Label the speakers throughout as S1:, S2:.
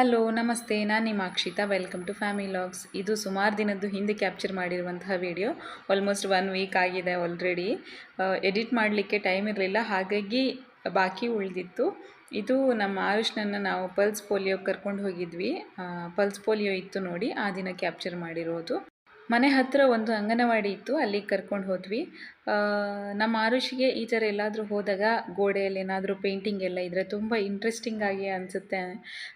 S1: Hello ನಮಸ್ತೆ. ನಾನು ನಿಮ್ಮ Akshita. Welcome to family logs ಇದು ಸುಮಾರು ದಿನದ್ದು ಹಿಂದೆ ಕ್ಯಾಪ್ಚರ್ ಮಾಡಿರುವಂತಹ ವಿಡಿಯೋ ಆಲ್ಮೋಸ್ಟ್ ಒನ್ ವೀಕ್ ಆಗಿದೆ ಆಲ್ರೆಡಿ ಎಡಿಟ್ ಮಾಡಲಿಕ್ಕೆ ಟೈಮ್ ಇರಲಿಲ್ಲ. ಹಾಗಾಗಿ ಬಾಕಿ ಉಳಿದಿತ್ತು. ಇದು ನಮ್ಮ ಆಯುಷ್ನನ್ನು ನಾವು ಪಲ್ಸ್ ಪೋಲಿಯೋ ಕರ್ಕೊಂಡು ಹೋಗಿದ್ವಿ. ಪಲ್ಸ್ ಪೋಲಿಯೋ ಇತ್ತು ನೋಡಿ, ಆ ದಿನ ಕ್ಯಾಪ್ಚರ್ ಮಾಡಿರೋದು. ಮನೆ ಹತ್ತಿರ ಒಂದು ಅಂಗನವಾಡಿ ಇತ್ತು, ಅಲ್ಲಿಗೆ ಕರ್ಕೊಂಡು ಹೋದ್ವಿ. ನಮ್ಮ ಆರುಷಿಗೆ ಈ ಥರ ಎಲ್ಲಾದರೂ ಹೋದಾಗ ಗೋಡೆಯಲ್ಲಿ ಏನಾದರೂ ಪೇಂಟಿಂಗ್ ಎಲ್ಲ ಇದ್ದರೆ ತುಂಬ ಇಂಟ್ರೆಸ್ಟಿಂಗ್ ಆಗಿ ಅನಿಸುತ್ತೆ.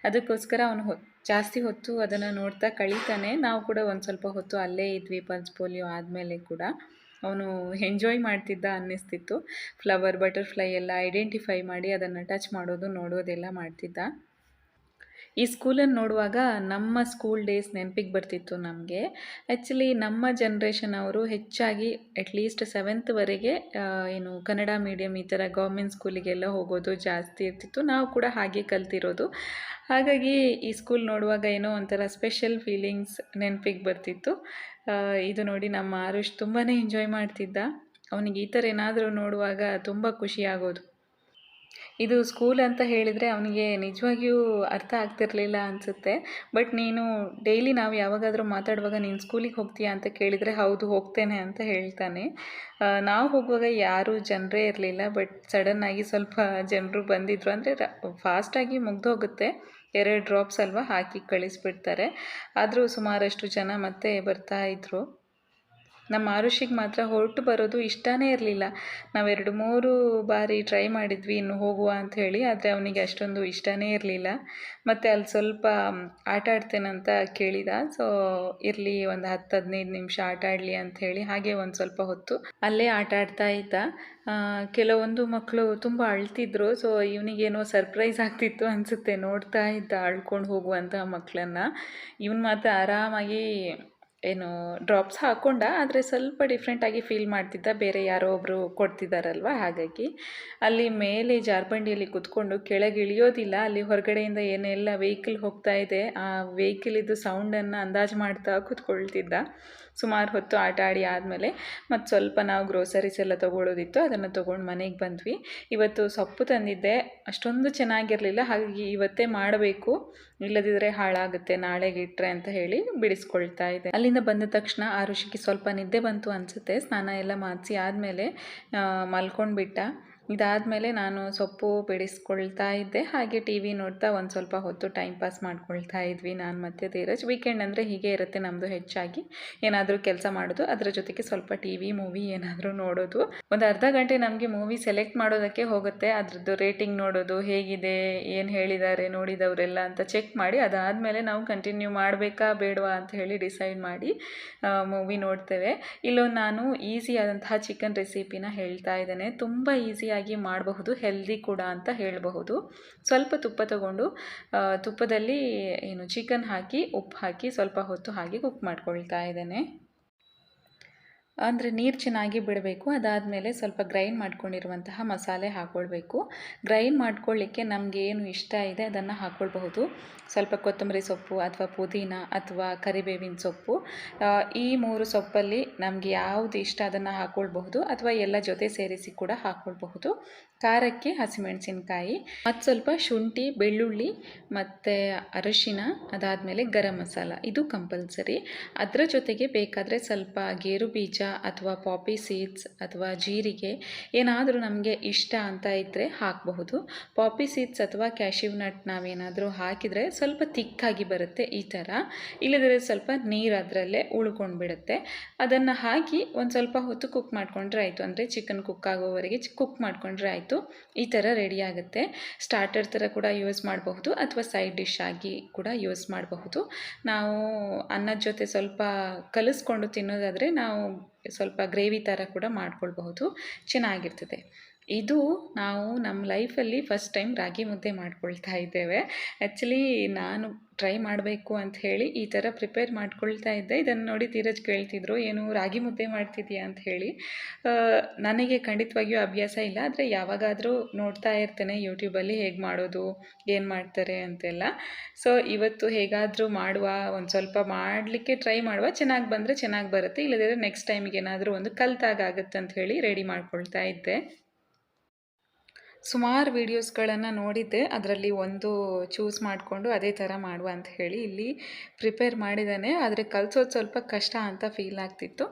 S1: ಅದಕ್ಕೋಸ್ಕರ ಅವನು ಹೊ, ಜಾಸ್ತಿ ಹೊತ್ತು ಅದನ್ನು ನೋಡ್ತಾ ಕಳೀತಾನೆ. ನಾವು ಕೂಡ ಒಂದು ಸ್ವಲ್ಪ ಹೊತ್ತು ಅಲ್ಲೇ ಇದ್ವಿ ಪಲ್ಸ್ ಪೋಲಿಯೋ ಆದಮೇಲೆ ಕೂಡ. ಅವನು ಎಂಜಾಯ್ ಮಾಡ್ತಿದ್ದ ಅನ್ನಿಸ್ತಿತ್ತು. ಫ್ಲವರ್ ಬಟರ್ಫ್ಲೈ ಎಲ್ಲ ಐಡೆಂಟಿಫೈ ಮಾಡಿ ಅದನ್ನು ಟಚ್ ಮಾಡೋದು, ನೋಡೋದೆಲ್ಲ ಮಾಡ್ತಿದ್ದ. ಈ ಸ್ಕೂಲನ್ನು ನೋಡುವಾಗ ನಮ್ಮ ಸ್ಕೂಲ್ ಡೇಸ್ ನೆನಪಿಗೆ ಬರ್ತಿತ್ತು ನಮಗೆ. ಆ್ಯಕ್ಚುಲಿ ನಮ್ಮ ಜನ್ರೇಷನ್ ಅವರು ಹೆಚ್ಚಾಗಿ ಅಟ್ಲೀಸ್ಟ್ ಸೆವೆಂತ್ವರೆಗೆ ಏನು ಕನ್ನಡ ಮೀಡಿಯಮ್ ಈ ಥರ ಗೌರ್ಮೆಂಟ್ ಸ್ಕೂಲಿಗೆಲ್ಲ ಹೋಗೋದು ಜಾಸ್ತಿ ಇರ್ತಿತ್ತು. ನಾವು ಕೂಡ ಹಾಗೆ ಕಲ್ತಿರೋದು. ಹಾಗಾಗಿ ಈ ಸ್ಕೂಲ್ ನೋಡುವಾಗ ಏನೋ ಒಂಥರ ಸ್ಪೆಷಲ್ ಫೀಲಿಂಗ್ಸ್ ನೆನಪಿಗೆ ಬರ್ತಿತ್ತು. ಇದು ನೋಡಿ ನಮ್ಮ ಆರುಷ್ ತುಂಬಾ ಎಂಜಾಯ್ ಮಾಡ್ತಿದ್ದ. ಅವನಿಗೆ ಈ ಥರ ಏನಾದರೂ ನೋಡುವಾಗ ತುಂಬ ಖುಷಿ ಆಗೋದು. ಇದು ಸ್ಕೂಲ್ ಅಂತ ಹೇಳಿದರೆ ಅವನಿಗೆ ನಿಜವಾಗಿಯೂ ಅರ್ಥ ಆಗ್ತಿರಲಿಲ್ಲ ಅನಿಸುತ್ತೆ. ಬಟ್ ನೀನು ಡೈಲಿ ನಾವು ಯಾವಾಗಾದರೂ ಮಾತಾಡುವಾಗ ನೀನು ಸ್ಕೂಲಿಗೆ ಹೋಗ್ತೀಯಾ ಅಂತ ಕೇಳಿದರೆ ಹೌದು, ಹೋಗ್ತೇನೆ ಅಂತ ಹೇಳ್ತಾನೆ. ನಾವು ಹೋಗುವಾಗ ಯಾರೂ ಜನರೇ ಇರಲಿಲ್ಲ ಬಟ್ ಸಡನ್ನಾಗಿ ಸ್ವಲ್ಪ ಜನರು ಬಂದಿದ್ರು. ಅಂದರೆ ಫಾಸ್ಟಾಗಿ ಮುಗ್ದೋಗುತ್ತೆ. ಎರಡು ಡ್ರಾಪ್ಸ್ ಅಲ್ವಾ ಹಾಕಿ ಕಳಿಸ್ಬಿಡ್ತಾರೆ. ಆದರೂ ಸುಮಾರಷ್ಟು ಜನ ಮತ್ತೆ ಬರ್ತಾ ಇದ್ದರು ನಮ್ಮ ಆರುಷಿಗೆ ಮಾತ್ರ ಹೊರಟು ಬರೋದು ಇಷ್ಟನೇ ಇರಲಿಲ್ಲ. ನಾವೆರಡು ಮೂರು ಬಾರಿ ಟ್ರೈ ಮಾಡಿದ್ವಿ ಇನ್ನು ಹೋಗುವ ಅಂತ ಹೇಳಿ, ಆದರೆ ಅವನಿಗೆ ಅಷ್ಟೊಂದು ಇಷ್ಟನೇ ಇರಲಿಲ್ಲ. ಮತ್ತು ಅಲ್ಲಿ ಸ್ವಲ್ಪ ಆಟ ಆಡ್ತೇನಂತ ಕೇಳಿದ. ಸೊ ಇರಲಿ, ಒಂದು ಹತ್ತು ಹದಿನೈದು ನಿಮಿಷ ಆಟ ಆಡಲಿ ಅಂತ ಹೇಳಿ ಹಾಗೆ ಒಂದು ಸ್ವಲ್ಪ ಹೊತ್ತು ಅಲ್ಲೇ ಆಟ ಆಡ್ತಾ ಇದ್ದ. ಕೆಲವೊಂದು ಮಕ್ಕಳು ತುಂಬ ಅಳ್ತಿದ್ರು. ಸೊ ಇವನಿಗೇನೋ ಸರ್ಪ್ರೈಸ್ ಆಗ್ತಿತ್ತು ಅನಿಸುತ್ತೆ ನೋಡ್ತಾ ಇದ್ದ, ಅಳ್ಕೊಂಡು ಹೋಗುವಂತಹ ಮಕ್ಕಳನ್ನು ಇವನು ಮಾತ್ರ ಆರಾಮಾಗಿ ಏನು ಡ್ರಾಪ್ಸ್ ಹಾಕ್ಕೊಂಡ ಆದರೆ ಸ್ವಲ್ಪ ಡಿಫ್ರೆಂಟಾಗಿ ಫೀಲ್ ಮಾಡ್ತಿದ್ದ. ಬೇರೆ ಯಾರೋ ಒಬ್ಬರು ಕೊಡ್ತಿದ್ದಾರಲ್ವ ಹಾಗಾಗಿ ಅಲ್ಲಿ ಮೇಲೆ ಜಾರ್ಬಂಡಿಯಲ್ಲಿ ಕುತ್ಕೊಂಡು ಕೆಳಗೆ ಇಳಿಯೋದಿಲ್ಲ. ಅಲ್ಲಿ ಹೊರಗಡೆಯಿಂದ ಏನೆಲ್ಲ ವೆಹಿಕಲ್ ಹೋಗ್ತಾ ಇದೆ, ಆ ವೆಹಿಕಲಿದ್ದು ಸೌಂಡನ್ನು ಅಂದಾಜು ಮಾಡ್ತಾ ಕೂತ್ಕೊಳ್ತಿದ್ದ. ಸುಮಾರು ಹೊತ್ತು ಆಟ ಆಡಿ ಆದಮೇಲೆ ಮತ್ತು ಸ್ವಲ್ಪ ನಾವು ಗ್ರೋಸರೀಸ್ ಎಲ್ಲ ತೊಗೊಳೋದಿತ್ತು, ಅದನ್ನು ತೊಗೊಂಡು ಮನೆಗೆ ಬಂದ್ವಿ. ಇವತ್ತು ಸೊಪ್ಪು ತಂದಿದ್ದೆ, ಅಷ್ಟೊಂದು ಚೆನ್ನಾಗಿರಲಿಲ್ಲ, ಹಾಗಾಗಿ ಇವತ್ತೇ ಮಾಡಬೇಕು. ಇಲ್ಲದಿದ್ದರೆ ಹಾಳಾಗುತ್ತೆ, ನಾಳೆಗೆ ಇಟ್ಟರೆ ಅಂತ ಹೇಳಿ ಬಿಡಿಸ್ಕೊಳ್ತಾ ಇದೆ ಅಲ್ಲಿಂದ ಬಂದ ತಕ್ಷಣ ಆ ಋಷಿಗೆ ಸ್ವಲ್ಪ ನಿದ್ದೆ ಬಂತು ಅನಿಸುತ್ತೆ, ಸ್ನಾನ ಎಲ್ಲ ಮಾಡಿಸಿ ಆದಮೇಲೆ ಮಲ್ಕೊಂಡ್ಬಿಟ್ಟ. ಇದಾದಮೇಲೆ ನಾನು ಸೊಪ್ಪು ಬಿಡಿಸ್ಕೊಳ್ತಾ ಇದ್ದೆ. ಹಾಗೆ ಟಿ ವಿ ನೋಡ್ತಾ ಒಂದು ಸ್ವಲ್ಪ ಹೊತ್ತು ಟೈಮ್ ಪಾಸ್ ಮಾಡ್ಕೊಳ್ತಾ ಇದ್ವಿ. ನಾನು ಮತ್ತು ಧೀರಜ್. ವೀಕೆಂಡ್ ಅಂದರೆ ಹೀಗೆ ಇರುತ್ತೆ ನಮ್ಮದು ಹೆಚ್ಚಾಗಿ. ಏನಾದರೂ ಕೆಲಸ ಮಾಡೋದು. ಅದರ ಜೊತೆಗೆ ಸ್ವಲ್ಪ ಟಿ ವಿ ಮೂವಿ ಏನಾದರೂ ನೋಡೋದು. ಒಂದು ಅರ್ಧ ಗಂಟೆ ನಮಗೆ ಮೂವಿ ಸೆಲೆಕ್ಟ್ ಮಾಡೋದಕ್ಕೆ ಹೋಗುತ್ತೆ. ಅದರದ್ದು ರೇಟಿಂಗ್ ನೋಡೋದು, ಹೇಗಿದೆ, ಏನು ಹೇಳಿದ್ದಾರೆ ನೋಡಿದವರೆಲ್ಲ ಅಂತ ಚೆಕ್ ಮಾಡಿ, ಅದಾದಮೇಲೆ ನಾವು ಕಂಟಿನ್ಯೂ ಮಾಡಬೇಕಾ, ಬೇಡವಾ ಅಂತ ಹೇಳಿ ಡಿಸೈಡ್ ಮಾಡಿ ಮೂವಿ ನೋಡ್ತೇವೆ. ಇಲ್ಲೊಂದು ನಾನು ಈಸಿ ಆದಂತಹ ಚಿಕನ್ ರೆಸಿಪಿನ ಹೇಳ್ತಾ ಇದ್ದೇನೆ. ತುಂಬ ಈಸಿಯಾಗಿ ಮಾಡಬಹುದು ಹೆಲ್ದಿ ಕೂಡ ಅಂತ ಹೇಳಬಹುದು. ಸ್ವಲ್ಪ ತುಪ್ಪ ತಗೊಂಡು ತುಪ್ಪದಲ್ಲಿ ಏನು ಚಿಕನ್ ಹಾಕಿ, ಉಪ್ಪು ಹಾಕಿ ಸ್ವಲ್ಪ ಹೊತ್ತು ಹಾಗೆ ಕುಕ್ ಮಾಡ್ಕೊಳ್ತಾ ಇದ್ದೇನೆ. ಅಂದರೆ ನೀರು ಚೆನ್ನಾಗಿ ಬಿಡಬೇಕು. ಅದಾದಮೇಲೆ ಸ್ವಲ್ಪ ಗ್ರೈಂಡ್ ಮಾಡ್ಕೊಂಡಿರುವಂತಹ ಮಸಾಲೆ ಹಾಕ್ಕೊಳ್ಬೇಕು ಗ್ರೈಂಡ್ ಮಾಡ್ಕೊಳ್ಳಿಕ್ಕೆ ನಮಗೆ ಏನು ಇಷ್ಟ ಇದೆ ಅದನ್ನು ಹಾಕ್ಕೊಳ್ಬಹುದು ಸ್ವಲ್ಪ ಕೊತ್ತಂಬರಿ ಸೊಪ್ಪು ಅಥವಾ ಪುದೀನ ಅಥವಾ ಕರಿಬೇವಿನ ಸೊಪ್ಪು. ಈ ಮೂರು ಸೊಪ್ಪಲ್ಲಿ ನಮಗೆ ಯಾವುದು ಇಷ್ಟ ಅದನ್ನು ಹಾಕ್ಕೊಳ್ಬಹುದು ಅಥವಾ ಎಲ್ಲ ಜೊತೆ ಸೇರಿಸಿ ಕೂಡ ಹಾಕ್ಕೊಳ್ಬಹುದು ಖಾರಕ್ಕೆ ಹಸಿಮೆಣಸಿನಕಾಯಿ, ಮತ್ತು ಸ್ವಲ್ಪ ಶುಂಠಿ, ಬೆಳ್ಳುಳ್ಳಿ, ಮತ್ತು ಅರಶಿನ, ಅದಾದಮೇಲೆ ಗರಂ ಮಸಾಲ. ಇದು ಕಂಪಲ್ಸರಿ. ಅದರ ಜೊತೆಗೆ ಬೇಕಾದರೆ ಸ್ವಲ್ಪ ಗೇರು ಬೀಜ ಅಥವಾ ಪಾಪಿ ಸೀಡ್ಸ್ ಅಥವಾ ಜೀರಿಗೆ ಏನಾದರೂ ನಮಗೆ ಇಷ್ಟ ಅಂತ ಇದ್ದರೆ ಹಾಕಬಹುದು. ಪಾಪಿ ಸೀಡ್ಸ್ ಅಥವಾ ಕ್ಯಾಶಿವ್ ನಟ್ ನಾವೇನಾದರೂ ಹಾಕಿದರೆ ಸ್ವಲ್ಪ ತಿಕ್ಕಾಗಿ ಬರುತ್ತೆ ಈ ಥರ ಇಲ್ಲದಿದ್ರೆ ಸ್ವಲ್ಪ ನೀರು ಅದರಲ್ಲೇ ಉಳ್ಕೊಂಡು ಬಿಡುತ್ತೆ ಅದನ್ನು ಹಾಕಿ ಒಂದು ಸ್ವಲ್ಪ ಹೊತ್ತು ಕುಕ್ ಮಾಡಿಕೊಂಡ್ರೆ ಆಯಿತು. ಅಂದರೆ ಚಿಕನ್ ಕುಕ್ ಆಗೋವರೆಗೆ ಕುಕ್ ಮಾಡಿಕೊಂಡ್ರೆ ಆಯಿತು. ಈ ಥರ ರೆಡಿ ಆಗುತ್ತೆ. ಸ್ಟಾರ್ಟರ್ ಥರ ಕೂಡ ಯೂಸ್ ಮಾಡಬಹುದು. ಅಥವಾ ಸೈಡ್ ಡಿಶ್ ಆಗಿ ಕೂಡ ಯೂಸ್ ಮಾಡಬಹುದು. ನಾವು ಅನ್ನದ ಜೊತೆ ಸ್ವಲ್ಪ ಕಲಿಸ್ಕೊಂಡು ತಿನ್ನೋದಾದರೆ ನಾವು ಸ್ವಲ್ಪ ಗ್ರೇವಿ ಥರ ಕೂಡ ಮಾಡ್ಕೊಳ್ಬಹುದು. ಚೆನ್ನಾಗಿರ್ತದೆ. ಇದು ನಾವು ನಮ್ಮ ಲೈಫಲ್ಲಿ ಫಸ್ಟ್ ಟೈಮ್ ರಾಗಿ ಮುದ್ದೆ ಮಾಡ್ಕೊಳ್ತಾ ಇದ್ದೇವೆ. ಆ್ಯಕ್ಚುಲಿ ನಾನು ಟ್ರೈ ಮಾಡಬೇಕು ಅಂತ ಹೇಳಿ ಈ ಥರ ಪ್ರಿಪೇರ್ ಮಾಡ್ಕೊಳ್ತಾ ಇದ್ದೆ. ಇದನ್ನು ನೋಡಿ ಧೀರಜ್ ಕೇಳ್ತಿದ್ರು, ಏನು ರಾಗಿ ಮುದ್ದೆ ಮಾಡ್ತಿದ್ಯಾ ಅಂತ ಹೇಳಿ. ನನಗೆ ಖಂಡಿತವಾಗಿಯೂ ಅಭ್ಯಾಸ ಇಲ್ಲ, ಆದರೆ ಯಾವಾಗಾದರೂ ನೋಡ್ತಾ ಇರ್ತೇನೆ ಯೂಟ್ಯೂಬಲ್ಲಿ ಹೇಗೆ ಮಾಡೋದು, ಏನು ಮಾಡ್ತಾರೆ ಅಂತೆಲ್ಲ. ಸೊ, ಇವತ್ತು ಹೇಗಾದರೂ ಮಾಡುವ, ಒಂದು ಸ್ವಲ್ಪ ಮಾಡಲಿಕ್ಕೆ ಟ್ರೈ ಮಾಡುವ. ಚೆನ್ನಾಗಿ ಬಂದರೆ ಚೆನ್ನಾಗಿ ಬರುತ್ತೆ ಇಲ್ಲದಿದ್ದರೆ ನೆಕ್ಸ್ಟ್ ಟೈಮಿಗೆ ಏನಾದರೂ ಒಂದು ಕಲ್ತಾಗ ಆಗುತ್ತೆ ಅಂತ ಹೇಳಿ ರೆಡಿ ಮಾಡ್ಕೊಳ್ತಾ ಇದ್ದೆ. ಸುಮಾರು ವೀಡಿಯೋಸ್ಗಳನ್ನು ನೋಡಿದ್ದೆ. ಅದರಲ್ಲಿ ಒಂದು ಚೂಸ್ ಮಾಡಿಕೊಂಡು ಅದೇ ಥರ ಮಾಡುವ ಅಂತ ಹೇಳಿ ಇಲ್ಲಿ ಪ್ರಿಪೇರ್ ಮಾಡಿದ್ದಾನೆ. ಆದರೆ ಕಲಿಸೋದು ಸ್ವಲ್ಪ ಕಷ್ಟ ಅಂತ ಫೀಲ್ ಆಗ್ತಿತ್ತು.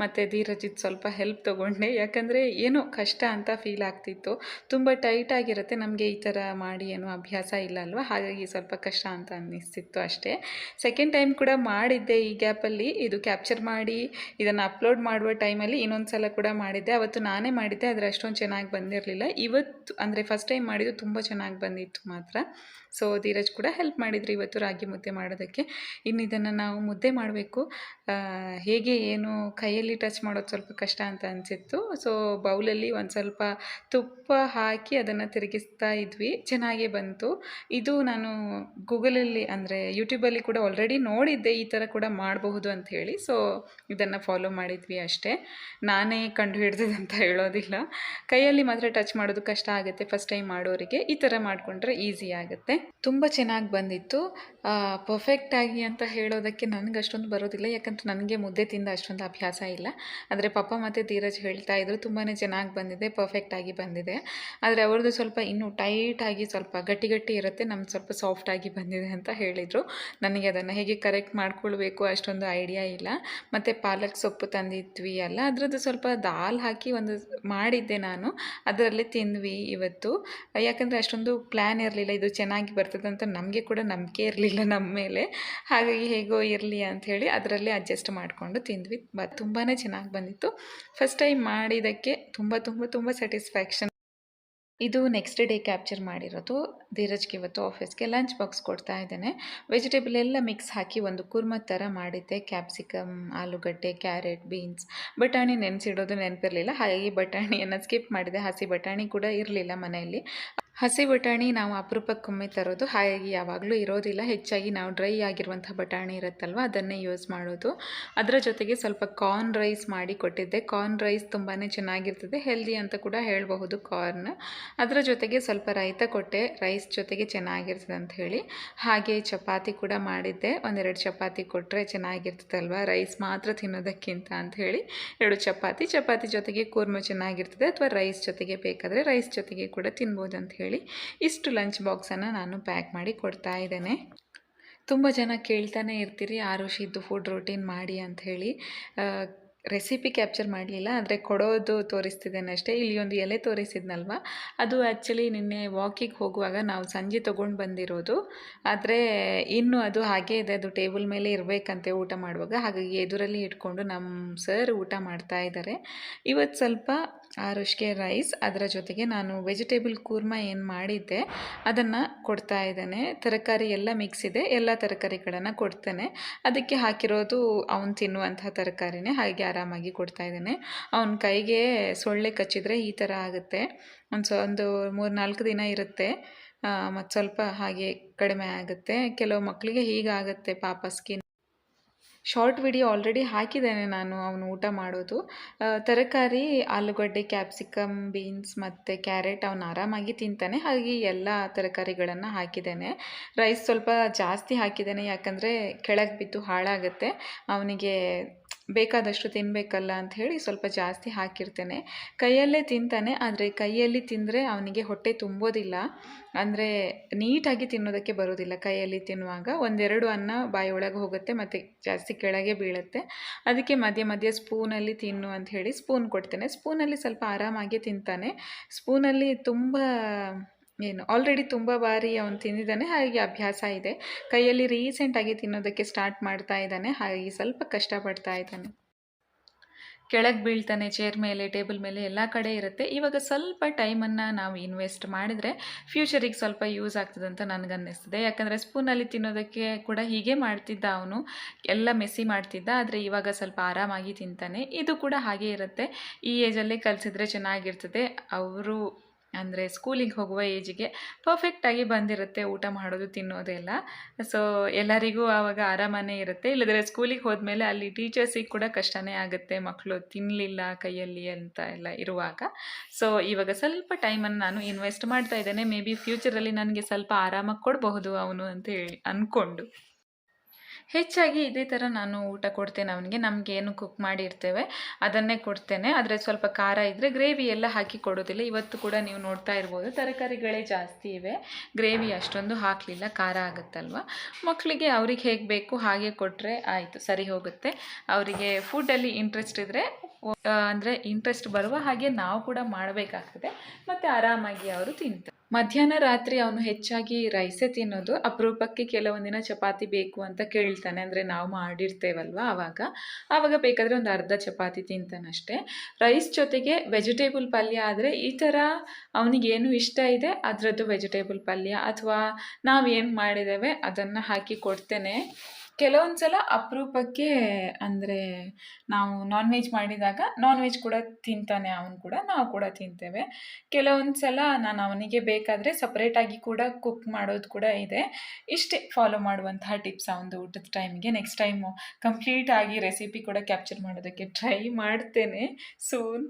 S1: ಮತ್ತು ಧೀರಜಿತ್ ಸ್ವಲ್ಪ ಹೆಲ್ಪ್ ತೊಗೊಂಡೆ. ಯಾಕಂದರೆ ಏನೋ ಕಷ್ಟ ಅಂತ ಫೀಲ್ ಆಗ್ತಿತ್ತು. ತುಂಬ ಟೈಟಾಗಿರುತ್ತೆ ನಮಗೆ ಈ ಥರ ಮಾಡಿ ಏನೋ ಅಭ್ಯಾಸ ಇಲ್ಲ ಅಲ್ವಾ? ಹಾಗಾಗಿ ಸ್ವಲ್ಪ ಕಷ್ಟ ಅಂತ ಅನ್ನಿಸ್ತಿತ್ತು ಅಷ್ಟೇ. ಸೆಕೆಂಡ್ ಟೈಮ್ ಕೂಡ ಮಾಡಿದ್ದೆ ಈ ಗ್ಯಾಪಲ್ಲಿ. ಇದು ಕ್ಯಾಪ್ಚರ್ ಮಾಡಿ, ಇದನ್ನು ಅಪ್ಲೋಡ್ ಮಾಡುವ ಟೈಮಲ್ಲಿ ಇನ್ನೊಂದು ಸಲ ಕೂಡ ಮಾಡಿದ್ದೆ. ಅವತ್ತು ನಾನೇ ಮಾಡಿದ್ದೆ. ಆದರೆ ಅಷ್ಟೊಂದು ಚೆನ್ನಾಗಿ ಬಂದಿರಲಿಲ್ಲ. ಇವತ್ತು ಅಂದರೆ ಫಸ್ಟ್ ಟೈಮ್ ಮಾಡಿದ್ದು ತುಂಬ ಚೆನ್ನಾಗಿ ಬಂದಿತ್ತು ಮಾತ್ರ. ಸೊ ಧೀರಜ್ ಕೂಡ ಹೆಲ್ಪ್ ಮಾಡಿದ್ರು ಇವತ್ತು ರಾಗಿ ಮುದ್ದೆ ಮಾಡೋದಕ್ಕೆ. ಇನ್ನು ಇದನ್ನು ನಾವು ಮುದ್ದೆ ಮಾಡಬೇಕು. ಹೇಗೆ ಏನು ಕೈಯಲ್ಲಿ ಟಚ್ ಮಾಡೋದು ಸ್ವಲ್ಪ ಕಷ್ಟ ಅಂತ ಅನಿಸಿತ್ತು. ಸೊ ಬೌಲಲ್ಲಿ ಒಂದು ಸ್ವಲ್ಪ ತುಪ್ಪ ಹಾಕಿ ಅದನ್ನು ತಿರುಗಿಸ್ತಾ ಇದ್ವಿ. ಚೆನ್ನಾಗೇ ಬಂತು. ಇದು ನಾನು ಗೂಗಲಲ್ಲಿ ಅಂದರೆ ಯೂಟ್ಯೂಬಲ್ಲಿ ಕೂಡ ಆಲ್ರೆಡಿ ನೋಡಿದ್ದೆ ಈ ಥರ ಕೂಡ ಮಾಡಬಹುದು ಅಂತ ಹೇಳಿ. ಸೊ ಇದನ್ನು ಫಾಲೋ ಮಾಡಿದ್ವಿ ಅಷ್ಟೇ. ನಾನೇ ಕಂಡು ಹಿಡ್ದಿದಂತ ಹೇಳೋದಿಲ್ಲ. ಕೈಯಲ್ಲಿ ಮಾತ್ರ ಟಚ್ ಮಾಡೋದು ಕಷ್ಟ ಆಗುತ್ತೆ ಫಸ್ಟ್ ಟೈಮ್ ಮಾಡೋರಿಗೆ. ಈ ಥರ ಮಾಡಿಕೊಂಡ್ರೆ ಈಸಿ ಆಗುತ್ತೆ. ತುಂಬ ಚೆನ್ನಾಗಿ ಬಂದಿತ್ತು. ಪರ್ಫೆಕ್ಟಾಗಿ ಅಂತ ಹೇಳೋದಕ್ಕೆ ನನಗೆ ಅಷ್ಟೊಂದು ಬರೋದಿಲ್ಲ. ಯಾಕಂದ್ರೆ ನನಗೆ ಮುದ್ದೆ ತಿಂದ ಅಷ್ಟೊಂದು ಅಭ್ಯಾಸ ಇಲ್ಲ. ಆದರೆ ಪಪ್ಪ ಮತ್ತು ಧೀರಜ್ ಹೇಳ್ತಾ ಇದ್ರು ತುಂಬಾ ಚೆನ್ನಾಗಿ ಬಂದಿದೆ ಪರ್ಫೆಕ್ಟಾಗಿ ಬಂದಿದೆ. ಆದರೆ ಅವ್ರದ್ದು ಸ್ವಲ್ಪ ಇನ್ನೂ ಟೈಟಾಗಿ ಸ್ವಲ್ಪ ಗಟ್ಟಿ ಗಟ್ಟಿ ಇರುತ್ತೆ, ನಮ್ದು ಸ್ವಲ್ಪ ಸಾಫ್ಟಾಗಿ ಬಂದಿದೆ ಅಂತ ಹೇಳಿದರು. ನನಗೆ ಅದನ್ನು ಹೇಗೆ ಕರೆಕ್ಟ್ ಮಾಡ್ಕೊಳ್ಬೇಕು ಅಷ್ಟೊಂದು ಐಡಿಯಾ ಇಲ್ಲ. ಮತ್ತು ಪಾಲಕ್ ಸೊಪ್ಪು ತಂದಿದ್ವಿ ಅಲ್ಲ, ಅದರದ್ದು ಸ್ವಲ್ಪ ದಾಲ್ ಹಾಕಿ ಒಂದು ಮಾಡಿದ್ದೆ ನಾನು. ಅದರಲ್ಲಿ ತಿಂದ್ವಿ ಇವತ್ತು. ಯಾಕಂದರೆ ಅಷ್ಟೊಂದು ಪ್ಲ್ಯಾನ್ ಇರಲಿಲ್ಲ. ಇದು ಚೆನ್ನಾಗಿ ಬರ್ತದೆ ಅಂತ ನಮಗೆ ಕೂಡ ನಂಬಿಕೆ ಇರಲಿಲ್ಲ ನಮ್ಮ ಮೇಲೆ. ಹಾಗಾಗಿ ಹೇಗೋ ಇರಲಿ ಅಂಥೇಳಿ ಅದರಲ್ಲೇ ಅಡ್ಜಸ್ಟ್ ಮಾಡಿಕೊಂಡು ತಿಂದ್ವಿ. ಬ ತುಂಬಾ ಚೆನ್ನಾಗಿ ಬಂದಿತ್ತು. ಫಸ್ಟ್ ಟೈಮ್ ಮಾಡಿದ್ದಕ್ಕೆ ತುಂಬ ತುಂಬ ತುಂಬ ಸ್ಯಾಟಿಸ್ಫ್ಯಾಕ್ಷನ್ ಇದು ನೆಕ್ಸ್ಟ್ ಡೇ ಕ್ಯಾಪ್ಚರ್ ಮಾಡಿರೋದು. ಧೀರಜ್ಗೆ ಇವತ್ತು ಆಫೀಸ್ಗೆ ಲಂಚ್ ಬಾಕ್ಸ್ ಕೊಡ್ತಾ ಇದ್ದೇನೆ. ವೆಜಿಟೇಬಲ್ ಎಲ್ಲ ಮಿಕ್ಸ್ ಹಾಕಿ ಒಂದು ಕುರ್ಮ ಥರ ಮಾಡಿದ್ದೆ. ಕ್ಯಾಪ್ಸಿಕಮ್ ಆಲೂಗಡ್ಡೆ ಕ್ಯಾರೆಟ್ ಬೀನ್ಸ್ ಬಟಾಣಿ ನೆನೆಸಿಡೋದು ನೆನಪಿರಲಿಲ್ಲ. ಹಾಗಾಗಿ ಬಟಾಣಿಯನ್ನು ಸ್ಕಿಪ್ ಮಾಡಿದೆ. ಹಸಿ ಬಟಾಣಿ ಕೂಡ ಇರಲಿಲ್ಲ ಮನೆಯಲ್ಲಿ. ಹಸಿ ಬಟಾಣಿ ನಾವು ಅಪರೂಪಕ್ಕೊಮ್ಮೆ ತರೋದು. ಹಾಗಾಗಿ ಯಾವಾಗಲೂ ಇರೋದಿಲ್ಲ. ಹೆಚ್ಚಾಗಿ ನಾವು ಡ್ರೈ ಆಗಿರುವಂಥ ಬಟಾಣಿ ಇರುತ್ತಲ್ವ? ಅದನ್ನೇ ಯೂಸ್ ಮಾಡೋದು. ಅದರ ಜೊತೆಗೆ ಸ್ವಲ್ಪ ಕಾರ್ನ್ ರೈಸ್ ಮಾಡಿ ಕೊಟ್ಟಿದ್ದೆ. ಕಾರ್ನ್ ರೈಸ್ ತುಂಬಾ ಚೆನ್ನಾಗಿರ್ತದೆ. ಹೆಲ್ದಿ ಅಂತ ಕೂಡ ಹೇಳಬಹುದು ಕಾರ್ನ್ ಅದರ ಜೊತೆಗೆ ಸ್ವಲ್ಪ ರೈತ ಕೊಟ್ಟೆ. ರೈಸ್ ಜೊತೆಗೆ ಚೆನ್ನಾಗಿರ್ತದೆ ಅಂತ ಹೇಳಿ. ಹಾಗೆ ಚಪಾತಿ ಕೂಡ ಮಾಡಿದ್ದೆ. ಒಂದೆರಡು ಚಪಾತಿ ಕೊಟ್ಟರೆ ಚೆನ್ನಾಗಿರ್ತದಲ್ವ? ರೈಸ್ ಮಾತ್ರ ತಿನ್ನೋದಕ್ಕಿಂತ ಅಂತ ಹೇಳಿ ಎರಡು ಚಪಾತಿ. ಚಪಾತಿ ಜೊತೆಗೆ ಕೂರ್ಮ ಚೆನ್ನಾಗಿರ್ತದೆ ಅಥವಾ ರೈಸ್ ಜೊತೆಗೆ ಬೇಕಾದರೆ ರೈಸ್ ಜೊತೆಗೆ ಕೂಡ ತಿನ್ಬೋದು ಅಂತ ಹೇಳಿ. ಹೇಳಿ ಇಷ್ಟು ಲಂಚ್ ಬಾಕ್ಸನ್ನು ನಾನು ಪ್ಯಾಕ್ ಮಾಡಿ ಕೊಡ್ತಾ ಇದ್ದೇನೆ. ತುಂಬ ಜನ ಕೇಳ್ತಾನೆ ಇರ್ತೀರಿ ಆರುಷಿದ್ದು ಫುಡ್ ರೂಟೀನ್ ಮಾಡಿ ಅಂಥೇಳಿ ರೆಸಿಪಿ ಕ್ಯಾಪ್ಚರ್ ಮಾಡಲಿಲ್ಲ, ಆದರೆ ಕೊಡೋದು ತೋರಿಸ್ತಿದ್ದೇನೆ ಅಷ್ಟೇ. ಇಲ್ಲಿ ಒಂದು ಎಲೆ ತೋರಿಸಿದ್ನಲ್ವ? ಅದು ಆ್ಯಕ್ಚುಲಿ ನಿನ್ನೆ ವಾಕಿಗೆ ಹೋಗುವಾಗ ನಾವು ಸಂಜೆ ತೊಗೊಂಡು ಬಂದಿರೋದು. ಆದರೆ ಇನ್ನು ಅದು ಹಾಗೇ ಇದೆ, ಅದು ಟೇಬಲ್ ಮೇಲೆ ಇರಬೇಕಂತೆ ಊಟ ಮಾಡುವಾಗ. ಹಾಗಾಗಿ ಎದುರಲ್ಲಿ ಇಟ್ಕೊಂಡು ನಮ್ಮ ಸರ್ ಊಟ ಮಾಡ್ತಾ ಇದ್ದಾರೆ. ಇವತ್ತು ಸ್ವಲ್ಪ ಆರುಷ್ಗೆ ರೈಸ್ ಅದರ ಜೊತೆಗೆ ನಾನು ವೆಜಿಟೇಬಲ್ ಕೂರ್ಮ ಏನು ಮಾಡಿದ್ದೆ, ಅದನ್ನು ಕೊಡ್ತಾ ಇದ್ದೇನೆ. ತರಕಾರಿ ಎಲ್ಲ ಮಿಕ್ಸ್ ಇದೆ, ಎಲ್ಲ ತರಕಾರಿಗಳನ್ನು ಕೊಡ್ತೇನೆ. ಅದಕ್ಕೆ ಹಾಕಿರೋದು ಅವನು ತಿನ್ನುವಂಥ ತರಕಾರಿನೇ ಹಾಗೆ ಆರಾಮಾಗಿ ಕೊಡ್ತಾ ಇದ್ದೇನೆ. ಅವನ ಕೈಗೆ ಸೊಳ್ಳೆ ಕಚ್ಚಿದರೆ ಈ ಥರ ಆಗುತ್ತೆ. ಒಂದು ಒಂದು ಮೂರು ನಾಲ್ಕು ದಿನ ಇರುತ್ತೆ. ಮತ್ತು ಸ್ವಲ್ಪ ಹಾಗೆ ಕಡಿಮೆ ಆಗುತ್ತೆ. ಕೆಲವು ಮಕ್ಕಳಿಗೆ ಹೀಗಾಗುತ್ತೆ ಪಾಪ ಸ್ಕಿನ್ ಶಾರ್ಟ್ ವಿಡಿಯೋ ಆಲ್ರೆಡಿ ಹಾಕಿದ್ದೇನೆ ನಾನು ಅವನು ಊಟ ಮಾಡೋದು. ತರಕಾರಿ, ಆಲೂಗಡ್ಡೆ, ಕ್ಯಾಪ್ಸಿಕಮ್, ಬೀನ್ಸ್ ಮತ್ತು ಕ್ಯಾರೆಟ್ ಅವನು ಆರಾಮಾಗಿ ತಿಂತಾನೆ. ಹಾಗೆ ಎಲ್ಲ ತರಕಾರಿಗಳನ್ನು ಹಾಕಿದ್ದೇನೆ. ರೈಸ್ ಸ್ವಲ್ಪ ಜಾಸ್ತಿ ಹಾಕಿದ್ದೇನೆ ಯಾಕಂದರೆ ಕೆಳಗೆ ಬಿದ್ದು ಹಾಳಾಗುತ್ತೆ. ಅವನಿಗೆ ಬೇಕಾದಷ್ಟು ತಿನ್ನಬೇಕಲ್ಲ ಅಂತ ಹೇಳಿ ಸ್ವಲ್ಪ ಜಾಸ್ತಿ ಹಾಕಿರ್ತೇನೆ. ಕೈಯಲ್ಲೇ ತಿಂತಾನೆ, ಆದರೆ ಕೈಯಲ್ಲಿ ತಿಂದರೆ ಅವನಿಗೆ ಹೊಟ್ಟೆ ತುಂಬೋದಿಲ್ಲ. ಅಂದರೆ ನೀಟಾಗಿ ತಿನ್ನೋದಕ್ಕೆ ಬರೋದಿಲ್ಲ ಕೈಯಲ್ಲಿ ತಿನ್ನುವಾಗ. ಒಂದೆರಡು ಅನ್ನ ಬಾಯಿಯೊಳಗೆ ಹೋಗುತ್ತೆ, ಮತ್ತು ಜಾಸ್ತಿ ಕೆಳಗೆ ಬೀಳುತ್ತೆ. ಅದಕ್ಕೆ ಮಧ್ಯೆ ಮಧ್ಯೆ ಸ್ಪೂನಲ್ಲಿ ತಿನ್ನು ಅಂತ ಹೇಳಿ ಸ್ಪೂನ್ ಕೊಡ್ತೇನೆ. ಸ್ಪೂನಲ್ಲಿ ಸ್ವಲ್ಪ ಆರಾಮಾಗಿ ತಿಂತಾನೆ. ಸ್ಪೂನಲ್ಲಿ ತುಂಬ ಏನು ಆಲ್ರೆಡಿ ತುಂಬ ಬಾರಿ ಅವನು ತಿಂದಿದ್ದಾನೆ, ಹಾಗೆ ಅಭ್ಯಾಸ ಇದೆ. ಕೈಯಲ್ಲಿ ರೀಸೆಂಟಾಗಿ ತಿನ್ನೋದಕ್ಕೆ ಸ್ಟಾರ್ಟ್ ಮಾಡ್ತಾ ಇದ್ದಾನೆ ಹಾಗಾಗಿ ಸ್ವಲ್ಪ ಕಷ್ಟಪಡ್ತಾ ಇದ್ದಾನೆ. ಕೆಳಗೆ ಬೀಳ್ತಾನೆ ಚೇರ್ ಮೇಲೆ ಟೇಬಲ್ ಮೇಲೆ ಎಲ್ಲ ಕಡೆ ಇರುತ್ತೆ. ಇವಾಗ ಸ್ವಲ್ಪ ಟೈಮನ್ನು ನಾವು ಇನ್ವೆಸ್ಟ್ ಮಾಡಿದರೆ ಫ್ಯೂಚರಿಗೆ ಸ್ವಲ್ಪ ಯೂಸ್ ಆಗ್ತದೆ ಅಂತ ನನಗನ್ನಿಸ್ತದೆ ಯಾಕಂದರೆ ಸ್ಪೂನಲ್ಲಿ ತಿನ್ನೋದಕ್ಕೆ ಕೂಡ ಹೀಗೆ ಮಾಡ್ತಿದ್ದ ಅವನು, ಎಲ್ಲ ಮೆಸ್ಸಿ ಮಾಡ್ತಿದ್ದ, ಆದರೆ ಇವಾಗ ಸ್ವಲ್ಪ ಆರಾಮಾಗಿ ತಿಂತಾನೆ. ಇದು ಕೂಡ ಹಾಗೆ ಇರುತ್ತೆ. ಈ ಏಜಲ್ಲೇ ಕಲಿಸಿದ್ರೆ ಚೆನ್ನಾಗಿರ್ತದೆ. ಅವರು ಅಂದರೆ ಸ್ಕೂಲಿಗೆ ಹೋಗುವ ಏಜಿಗೆ ಪರ್ಫೆಕ್ಟಾಗಿ ಬಂದಿರುತ್ತೆ ಊಟ ಮಾಡೋದು ತಿನ್ನೋದೆಲ್ಲ ಸೊ ಎಲ್ಲರಿಗೂ ಆವಾಗ ಆರಾಮನೇ ಇರುತ್ತೆ. ಇಲ್ಲದ್ರೆ ಸ್ಕೂಲಿಗೆ ಹೋದ್ಮೇಲೆ ಅಲ್ಲಿ ಟೀಚರ್ಸಿಗೆ ಕೂಡ ಕಷ್ಟನೇ ಆಗುತ್ತೆ ಮಕ್ಕಳು ತಿನ್ನಲಿಲ್ಲ ಕೈಯಲ್ಲಿ ಅಂತ ಎಲ್ಲ ಇರುವಾಗ. ಸೊ ಇವಾಗ ಸ್ವಲ್ಪ ಟೈಮನ್ನು ನಾನು ಇನ್ವೆಸ್ಟ್ ಮಾಡ್ತಾ ಇದ್ದೇನೆ. ಮೇ ಬಿ ಫ್ಯೂಚರಲ್ಲಿ ನನಗೆ ಸ್ವಲ್ಪ ಆರಾಮಾಗಿ ಕೊಡಬಹುದು ಅವನು ಅಂತ ಹೇಳಿ ಅಂದ್ಕೊಂಡು ಹೆಚ್ಚಾಗಿ ಇದೇ ಥರ ನಾನು ಊಟ ಕೊಡ್ತೇನೆ ಅವನಿಗೆ. ನಮಗೆ ಏನು ಕುಕ್ ಮಾಡಿರ್ತೇವೆ ಅದನ್ನೇ ಕೊಡ್ತೇನೆ. ಆದರೆ ಸ್ವಲ್ಪ ಖಾರ ಇದ್ದರೆ ಗ್ರೇವಿ ಎಲ್ಲ ಹಾಕಿ ಕೊಡೋದಿಲ್ಲ. ಇವತ್ತು ಕೂಡ ನೀವು ನೋಡ್ತಾ ಇರ್ಬೋದು, ತರಕಾರಿಗಳೇ ಜಾಸ್ತಿ ಇವೆ. ಗ್ರೇವಿ ಅಷ್ಟೊಂದು ಹಾಕಲಿಲ್ಲ, ಖಾರ ಆಗುತ್ತಲ್ವ? ಮಕ್ಕಳಿಗೆ ಅವ್ರಿಗೆ ಹೇಗೆ ಬೇಕು ಹಾಗೆ ಕೊಟ್ಟರೆ ಆಯಿತು, ಸರಿ ಹೋಗುತ್ತೆ. ಅವರಿಗೆ ಫುಡ್ಡಲ್ಲಿ ಇಂಟ್ರೆಸ್ಟ್ ಇದ್ದರೆ ಅಂದರೆ ಇಂಟ್ರೆಸ್ಟ್ ಬರುವ ಹಾಗೆ ನಾವು ಕೂಡ ಮಾಡಬೇಕಾಗ್ತದೆ. ಮತ್ತು ಆರಾಮಾಗಿ ಅವರು ತಿಂತಾರೆ. ಮಧ್ಯಾಹ್ನ ರಾತ್ರಿ ಅವನು ಹೆಚ್ಚಾಗಿ ರೈಸೇ ತಿನ್ನೋದು, ಅಪರೂಪಕ್ಕೆ ಕೆಲವೊಂದಿನ ಚಪಾತಿ ಬೇಕು ಅಂತ ಕೇಳ್ತಾನೆ. ಅಂದರೆ ನಾವು ಮಾಡಿರ್ತೇವಲ್ವ ಆವಾಗ ಆವಾಗ ಬೇಕಾದರೆ ಒಂದು ಅರ್ಧ ಚಪಾತಿ ತಿಂತಾನಷ್ಟೇ ರೈಸ್ ಜೊತೆಗೆ ವೆಜಿಟೇಬಲ್ ಪಲ್ಯ ಆದರೆ ಈ ಥರ ಅವನಿಗೇನು ಇಷ್ಟ ಇದೆ, ಅದರದ್ದು ವೆಜಿಟೇಬಲ್ ಪಲ್ಯ. ಅಥವಾ ನಾವು ಏನು ಮಾಡಿದ್ದೇವೆ, ಅದನ್ನು ಹಾಕಿ ಕೊಡ್ತೇನೆ. ಕೆಲವೊಂದು ಸಲ ಅಪರೂಪಕ್ಕೆ ಅಂದರೆ ನಾವು ನಾನ್ ವೆಜ್ ಮಾಡಿದಾಗ ನಾನ್ ವೆಜ್ ಕೂಡ ತಿಂತಾನೆ ಅವನು ಕೂಡ, ನಾವು ಕೂಡ ತಿಂತೇವೆ. ಕೆಲವೊಂದು ಸಲ ನಾನು ಅವನಿಗೆ ಬೇಕಾದರೆ ಸಪ್ರೇಟಾಗಿ ಕೂಡ ಕುಕ್ ಮಾಡೋದು ಕೂಡ ಇದೆ. ಇಷ್ಟೇ ಫಾಲೋ ಮಾಡುವಂತಹ ಟಿಪ್ಸ್ ಅವನದು ಊಟದ ಟೈಮ್ಗೆ ನೆಕ್ಸ್ಟ್ ಟೈಮು ಕಂಪ್ಲೀಟಾಗಿ ರೆಸಿಪಿ ಕೂಡ ಕ್ಯಾಪ್ಚರ್ ಮಾಡೋದಕ್ಕೆ ಟ್ರೈ ಮಾಡ್ತೇನೆ ಸೂನ್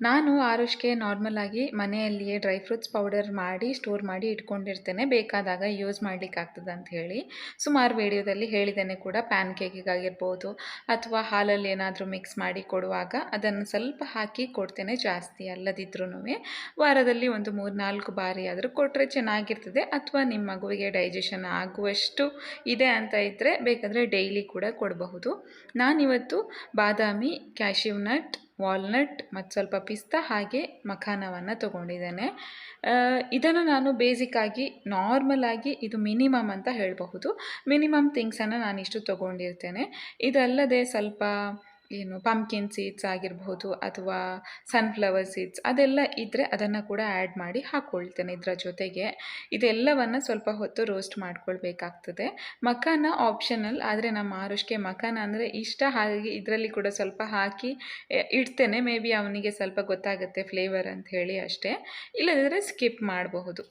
S1: ನಾನು ಆರುಷ್ಗೆ ನಾರ್ಮಲ್ ಆಗಿ ಮನೆಯಲ್ಲಿಯೇ ಡ್ರೈ ಫ್ರೂಟ್ಸ್ ಪೌಡರ್ ಮಾಡಿ ಸ್ಟೋರ್ ಮಾಡಿ ಇಟ್ಕೊಂಡಿರ್ತೇನೆ. ಬೇಕಾದಾಗ ಯೂಸ್ ಮಾಡ್ಲಿಕ್ಕೆ ಆಗ್ತದೆ ಅಂತ ಹೇಳಿ. ಸುಮಾರು ವಿಡಿಯೋದಲ್ಲಿ ಹೇಳಿದ್ದೇನೆ ಕೂಡ ಪ್ಯಾನ್ ಕೇಕಿಗಾಗಿರ್ಬೋದು ಅಥವಾ ಹಾಲಲ್ಲಿ ಏನಾದರೂ ಮಿಕ್ಸ್ ಮಾಡಿ ಕೊಡುವಾಗ ಅದನ್ನು ಸ್ವಲ್ಪ ಹಾಕಿ ಕೊಡ್ತೇನೆ ಜಾಸ್ತಿ ಅಲ್ಲದಿದ್ರೂ ವಾರದಲ್ಲಿ ಒಂದು ಮೂರು ನಾಲ್ಕು ಬಾರಿ ಆದರೂ ಕೊಟ್ಟರೆ ಚೆನ್ನಾಗಿರ್ತದೆ ಅಥವಾ ನಿಮ್ಮ ಮಗುವಿಗೆ ಡೈಜೆಷನ್ ಆಗುವಷ್ಟು ಇದೆ ಅಂತ ಇದ್ದರೆ ಬೇಕಾದರೆ ಡೈಲಿ ಕೂಡ ಕೊಡಬಹುದು. ನಾನಿವತ್ತು ಬಾದಾಮಿ ಕ್ಯಾಶ್ಯೂ ನಟ್ ವಾಲ್ನಟ್ ಮತ್ತು ಸ್ವಲ್ಪ ಪಿಸ್ತಾ ಹಾಗೆ ಮಖಾನವನ್ನು ತೊಗೊಂಡಿದ್ದೇನೆ. ಇದನ್ನು ನಾನು ಬೇಸಿಕ್ಕಾಗಿ ನಾರ್ಮಲಾಗಿ ಇದು ಮಿನಿಮಮ್ ಅಂತ ಹೇಳಬಹುದು. ಮಿನಿಮಮ್ ಥಿಂಗ್ಸನ್ನು ನಾನಿಷ್ಟು ತೊಗೊಂಡಿರ್ತೇನೆ. ಇದಲ್ಲದೆ ಸ್ವಲ್ಪ ಏನು ಪಂಪ್ಕಿನ್ ಸೀಡ್ಸ್ ಆಗಿರ್ಬೋದು ಅಥವಾ ಸನ್ಫ್ಲವರ್ ಸೀಡ್ಸ್ ಅದೆಲ್ಲ ಇದ್ದರೆ ಅದನ್ನು ಕೂಡ ಆ್ಯಡ್ ಮಾಡಿ ಹಾಕ್ಕೊಳ್ತೇನೆ ಇದರ ಜೊತೆಗೆ. ಇದೆಲ್ಲವನ್ನು ಸ್ವಲ್ಪ ಹೊತ್ತು ರೋಸ್ಟ್ ಮಾಡ್ಕೊಳ್ಬೇಕಾಗ್ತದೆ. ಮಖಾನ ಆಪ್ಷನಲ್ ಆದರೆ ನಮ್ಮ ಆರುಷ್ಗೆ ಮಖಾನ ಅಂದರೆ ಇಷ್ಟ ಹಾಗೆ ಇದರಲ್ಲಿ ಕೂಡ ಸ್ವಲ್ಪ ಹಾಕಿ ಇಡ್ತೇನೆ. ಮೇ ಬಿ ಅವನಿಗೆ ಸ್ವಲ್ಪ ಗೊತ್ತಾಗುತ್ತೆ ಫ್ಲೇವರ್ ಅಂತ ಹೇಳಿ ಅಷ್ಟೇ. ಇಲ್ಲದಿದ್ದರೆ ಸ್ಕಿಪ್ ಮಾಡಬಹುದು.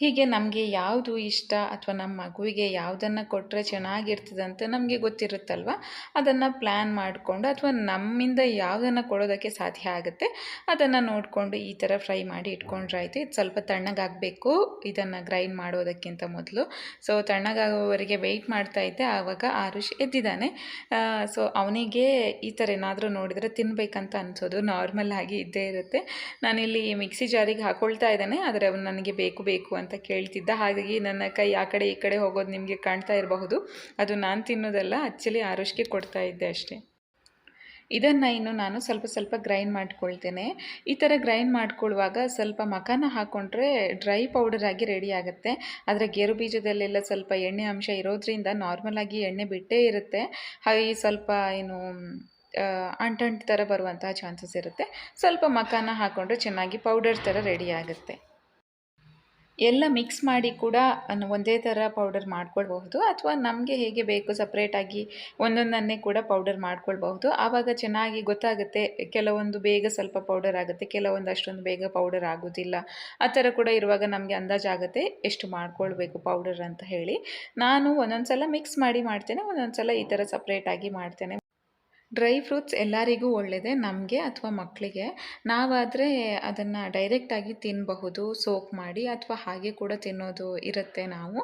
S1: ಹೀಗೆ ನಮಗೆ ಯಾವುದು ಇಷ್ಟ ಅಥವಾ ನಮ್ಮ ಮಗುವಿಗೆ ಯಾವುದನ್ನು ಕೊಟ್ಟರೆ ಚೆನ್ನಾಗಿರ್ತದಂತ ನಮಗೆ ಗೊತ್ತಿರುತ್ತಲ್ವ? ಅದನ್ನು ಪ್ಲ್ಯಾನ್ ಮಾಡಿಕೊಂಡು ಅಥವಾ ನಮ್ಮಿಂದ ಯಾವುದನ್ನು ಕೊಡೋದಕ್ಕೆ ಸಾಧ್ಯ ಆಗುತ್ತೆ, ಅದನ್ನು ನೋಡಿಕೊಂಡು ಈ ಥರ ಫ್ರೈ ಮಾಡಿ ಇಟ್ಕೊಂಡ್ರೆ ಆಯಿತು ಇದು ಸ್ವಲ್ಪ ತಣ್ಣಗಾಗಬೇಕು, ಇದನ್ನು ಗ್ರೈಂಡ್ ಮಾಡೋದಕ್ಕಿಂತ ಮೊದಲು. ಸೊ ತಣ್ಣಗಾಗೋವರೆಗೆ ವೆಯ್ಟ್ ಮಾಡ್ತಾ ಇದ್ದೆ, ಆವಾಗ ಆರುಷ್ ಎದ್ದಿದ್ದಾನೆ. ಸೊ ಅವನಿಗೆ ಈ ಥರ ಏನಾದರೂ ನೋಡಿದರೆ ತಿನ್ನಬೇಕಂತ ಅನಿಸೋದು. ನಾರ್ಮಲ್ ಆಗಿ ಇದ್ದೇ ಇರುತ್ತೆ. ನಾನಿಲ್ಲಿ ಮಿಕ್ಸಿ ಜಾರಿಗೆ ಹಾಕೊಳ್ತಾ ಇದ್ದಾನೆ, ಆದರೆ ಅವನು ನನಗೆ ಬೇಕು ಬೇಕು ಕೇಳ್ತಿದ್ದ. ಹಾಗಾಗಿ ನನ್ನ ಕೈ ಆ ಕಡೆ ಈ ಕಡೆ ಹೋಗೋದು ನಿಮಗೆ ಕಾಣ್ತಾ ಇರಬಹುದು. ಅದು ನಾನು ತಿನ್ನೋದಲ್ಲ ಆ್ಯಕ್ಚುಲಿ ಆರುಷ್ಗೆ ಕೊಡ್ತಾ ಇದ್ದೆ ಅಷ್ಟೇ. ಇದನ್ನು ಇನ್ನು ನಾನು ಸ್ವಲ್ಪ ಸ್ವಲ್ಪ ಗ್ರೈಂಡ್ ಮಾಡ್ಕೊಳ್ತೇನೆ. ಈ ಥರ ಗ್ರೈಂಡ್ ಮಾಡ್ಕೊಳ್ಳುವಾಗ ಸ್ವಲ್ಪ ಮಖಾನ ಹಾಕ್ಕೊಂಡ್ರೆ ಡ್ರೈ ಪೌಡರ್ ಆಗಿ ರೆಡಿ ಆಗುತ್ತೆ. ಆದರೆ ಗೇರು ಬೀಜದಲ್ಲೆಲ್ಲ ಸ್ವಲ್ಪ ಎಣ್ಣೆ ಅಂಶ ಇರೋದ್ರಿಂದ ನಾರ್ಮಲಾಗಿ ಎಣ್ಣೆ ಬಿಟ್ಟೇ ಇರುತ್ತೆ. ಹಾಗೆ ಸ್ವಲ್ಪ ಏನು ಅಂಟಂಟು ಥರ ಬರುವಂತಹ ಚಾನ್ಸಸ್ ಇರುತ್ತೆ. ಸ್ವಲ್ಪ ಮಖಾನ ಹಾಕ್ಕೊಂಡ್ರೆ ಚೆನ್ನಾಗಿ ಪೌಡರ್ ಥರ ರೆಡಿ ಆಗುತ್ತೆ. ಎಲ್ಲ ಮಿಕ್ಸ್ ಮಾಡಿ ಕೂಡ ಒಂದೇ ಥರ ಪೌಡರ್ ಮಾಡ್ಕೊಳ್ಬಹುದು. ಅಥವಾ ನಮಗೆ ಹೇಗೆ ಬೇಕು ಸಪ್ರೇಟಾಗಿ ಒಂದೊಂದನ್ನೇ ಕೂಡ ಪೌಡರ್ ಮಾಡ್ಕೊಳ್ಬಹುದು. ಆವಾಗ ಚೆನ್ನಾಗಿ ಗೊತ್ತಾಗುತ್ತೆ, ಕೆಲವೊಂದು ಬೇಗ ಸ್ವಲ್ಪ ಪೌಡರ್ ಆಗುತ್ತೆ, ಕೆಲವೊಂದು ಅಷ್ಟೊಂದು ಬೇಗ ಪೌಡರ್ ಆಗೋದಿಲ್ಲ. ಆ ಥರ ಕೂಡ ಇರುವಾಗ ನಮಗೆ ಅಂದಾಜಾಗುತ್ತೆ ಎಷ್ಟು ಮಾಡ್ಕೊಳ್ಬೇಕು ಪೌಡರ್ ಅಂತ ಹೇಳಿ. ನಾನು ಒಂದೊಂದು ಸಲ ಮಿಕ್ಸ್ ಮಾಡಿ ಮಾಡ್ತೇನೆ ಒಂದೊಂದು ಸಲ ಈ ಥರ ಸಪ್ರೇಟಾಗಿ ಮಾಡ್ತೇನೆ. ಡ್ರೈ ಫ್ರೂಟ್ಸ್ ಎಲ್ಲರಿಗೂ ಒಳ್ಳೆಯದೆ ನಮಗೆ ಅಥವಾ ಮಕ್ಕಳಿಗೆ ನಾವಾದರೆ ಅದನ್ನು ಡೈರೆಕ್ಟಾಗಿ ತಿನ್ನಬಹುದು ಸೋಕ್ ಮಾಡಿ ಅಥವಾ ಹಾಗೆ ಕೂಡ ತಿನ್ನೋದು ಇರುತ್ತೆ ನಾವು.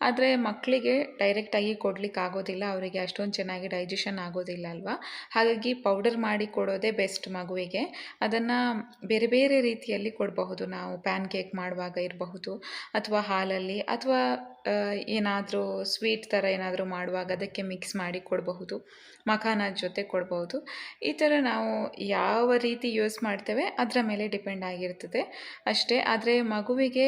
S1: ಆದರೆ ಮಕ್ಕಳಿಗೆ ಡೈರೆಕ್ಟಾಗಿ ಕೊಡ್ಲಿಕ್ಕೆ ಆಗೋದಿಲ್ಲ, ಅವರಿಗೆ ಅಷ್ಟೊಂದು ಚೆನ್ನಾಗಿ ಡೈಜೆಷನ್ ಆಗೋದಿಲ್ಲ ಅಲ್ವಾ? ಹಾಗಾಗಿ ಪೌಡರ್ ಮಾಡಿ ಕೊಡೋದೇ ಬೆಸ್ಟ್ ಮಗುವಿಗೆ. ಅದನ್ನು ಬೇರೆ ಬೇರೆ ರೀತಿಯಲ್ಲಿ ಕೊಡಬಹುದು. ನಾವು ಪ್ಯಾನ್ ಕೇಕ್ ಮಾಡುವಾಗ ಇರಬಹುದು, ಅಥವಾ ಹಾಲಲ್ಲಿ, ಅಥವಾ ಏನಾದರೂ ಸ್ವೀಟ್ ಥರ ಏನಾದರೂ ಮಾಡುವಾಗ ಅದಕ್ಕೆ ಮಿಕ್ಸ್ ಮಾಡಿ ಕೊಡಬಹುದು, ಮಖಾನ ಜೊತೆ ಕೊಡಬಹುದು. ಈ ಥರ ನಾವು ಯಾವ ರೀತಿ ಯೂಸ್ ಮಾಡ್ತೇವೆ ಅದರ ಮೇಲೆ ಡಿಪೆಂಡ್ ಆಗಿರ್ತದೆ. ಅಷ್ಟೇ, ಆದರೆ ಮಗುವಿಗೆ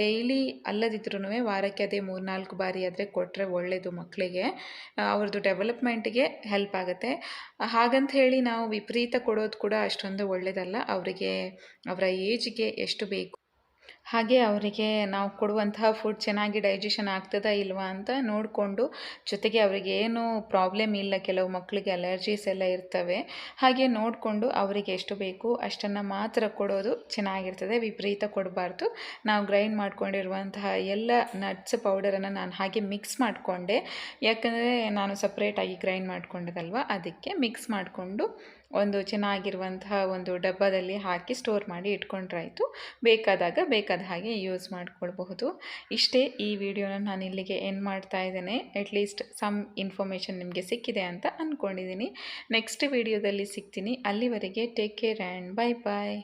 S1: ಡೈಲಿ ಅಲ್ಲದಿದ್ರೂ ವಾರಕ್ಕೆ ಅದೇ ಮೂರು ನಾಲ್ಕು ಬಾರಿ ಆದರೆ ಕೊಟ್ಟರೆ ಒಳ್ಳೆಯದು ಮಕ್ಕಳಿಗೆ ಅವ್ರದ್ದು ಡೆವಲಪ್ಮೆಂಟ್ಗೆ ಹೆಲ್ಪ್ ಆಗುತ್ತೆ. ಹಾಗಂತ ಹೇಳಿ ನಾವು ವಿಪರೀತ ಕೊಡೋದು ಕೂಡ ಅಷ್ಟೊಂದು ಒಳ್ಳೆಯದಲ್ಲ ಅವರಿಗೆ, ಅವರ ಏಜ್ಗೆ ಎಷ್ಟು ಬೇಕು. ಹಾಗೆ ಅವರಿಗೆ ನಾವು ಕೊಡುವಂತಹ ಫುಡ್ ಚೆನ್ನಾಗಿ ಡೈಜೆಷನ್ ಆಗ್ತದಾ ಇಲ್ವಾ ಅಂತ ನೋಡಿಕೊಂಡು ಜೊತೆಗೆ ಅವರಿಗೆ ಏನು ಪ್ರಾಬ್ಲಮ್ ಇಲ್ಲ, ಕೆಲವು ಮಕ್ಕಳಿಗೆ ಅಲರ್ಜೀಸ್ ಎಲ್ಲ ಇರ್ತವೆ. ಹಾಗೆ ನೋಡಿಕೊಂಡು ಅವರಿಗೆ ಎಷ್ಟು ಬೇಕು ಅಷ್ಟನ್ನು ಮಾತ್ರ ಕೊಡೋದು ಚೆನ್ನಾಗಿರ್ತದೆ, ವಿಪರೀತ ಕೊಡಬಾರ್ದು. ನಾವು ಗ್ರೈಂಡ್ ಮಾಡಿಕೊಂಡಿರುವಂತಹ ಎಲ್ಲ ನಟ್ಸ್ ಪೌಡರನ್ನು ನಾನು ಹಾಗೆ ಮಿಕ್ಸ್ ಮಾಡಿಕೊಂಡೆ. ಯಾಕಂದರೆ ನಾನು ಸಪ್ರೇಟಾಗಿ ಗ್ರೈಂಡ್ ಮಾಡ್ಕೊಂಡದಲ್ವ ಅದಕ್ಕೆ ಮಿಕ್ಸ್ ಮಾಡಿಕೊಂಡು ಒಂದು ಚೆನ್ನಾಗಿರುವಂತಹ ಒಂದು ಡಬ್ಬದಲ್ಲಿ ಹಾಕಿ ಸ್ಟೋರ್ ಮಾಡಿ ಇಟ್ಕೊಂಡ್ರಾಯಿತು. ಬೇಕಾದಾಗ ಬೇಕಾದ ಹಾಗೆ ಯೂಸ್ ಮಾಡ್ಕೊಳ್ಬಹುದು. ಇಷ್ಟೇ ಈ ವಿಡಿಯೋನ ನಾನು ಇಲ್ಲಿಗೆ ಎಂಡ್ ಮಾಡ್ತಾ ಇದ್ದೇನೆ. ಅಟ್ಲೀಸ್ಟ್ ಸಮ್ ಇನ್ಫಾರ್ಮೇಷನ್ ನಿಮಗೆ ಸಿಕ್ಕಿದೆ ಅಂತ ಅಂದ್ಕೊಂಡಿದ್ದೀನಿ ನೆಕ್ಸ್ಟ್ ವಿಡಿಯೋದಲ್ಲಿ ಸಿಗ್ತೀನಿ. ಅಲ್ಲಿವರೆಗೆ take care and bye bye